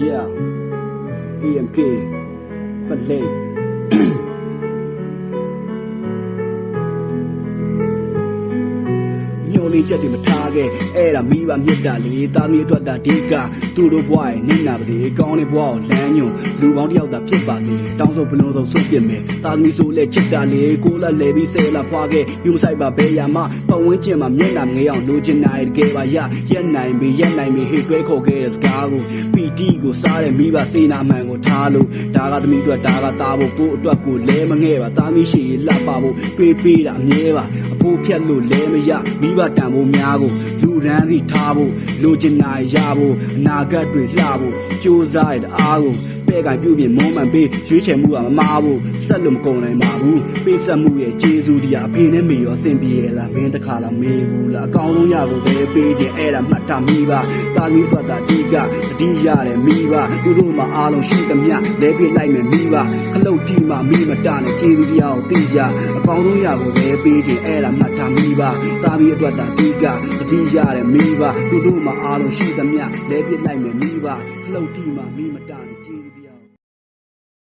Yeah AMK ပလေ ညိုလေးချက်တွေမထားခဲ့အဲ့ဒါမိဘမြစ်တာလေတာမီအတွက်တာဒီကသူတို့ဘွားရဲ့နင့်နာပါစေကောင်းတဲ့ဘွားကိုလမ်းညွန်လူပေါင်းတယောက်သာဖြစ်ပါစေတောင်းဆိုဘလုံးဆုံးစွန့်ပစ်မယ်တာမီဆိုလဲချစ်တာလေကိုလက်လဲပြီးဆဲလာဖွာခဲ့ယူမဆိုင်ပါဘဲရမပတ်ဝန်းကျင်မှာမျက်နှာငေးအောင်လိုချင်နိုင်တကယ်ပါရရက်နိုင်ပြီရက်နိုင်ပြီဟေ့တွဲခေါ်ခဲ့တဲ့စကားကိုပီတီကိုစားတဲ့မိဘစေနာမှန်ကိုထားလို့ဒါကသမီးအတွက်ဒါကသားဖို့ကိုအတွက်ကိုလဲမငဲ့ပါတာမီရှိရင်လှပဖို့တွေးပေးတာအမြဲပါ အဖိုးဖြတ်လို့လဲမရမိဘတန်ဖို့များကိုလူရန်စီထားဖို့လိုချင်နိုင်ရဖို့အနာဂတ်တွေလှဖို့စူးစားရတဲ့အားကိုပဲ့ကပြုပြင်မုံမှန်ပေးရွေးချယ်မှုကမမားဘူးဆက်လို့မကုန်နိုင်ပါဘူးပေးဆက်မှုရဲ့ကျေးဇူးတရားအဖေနဲ့မေရောစင်ပြေလားမင်းတခါလားမေးဘူးလားအကောင်းဆုံးရဖို့ပဲပေးခြင်းအဲ့ဒါမှတ်ထားမိပါ တာမီးအတွက်တာဒီကတတိရတယ်မိပါသူတို့မှာအားလုံးရှိသမျှလဲပြလိုက်မယ်မိပါခလုတ်တီမှမိမတနဲ့ကျေးဇူးတရားကိုသိကြအကောင်းဆုံးရဖို့ပဲပေးခြင်းအဲ့ဒါမှတ်ထားမိပါတာမီးအတွက်တာဒီကတတိရတယ်မိပါသူတို့မှာအားလုံးရှိသမျှလဲပြလိုက်မယ်မိပါခလုတ်တီမှမိမတနဲ့ကျေးဇူး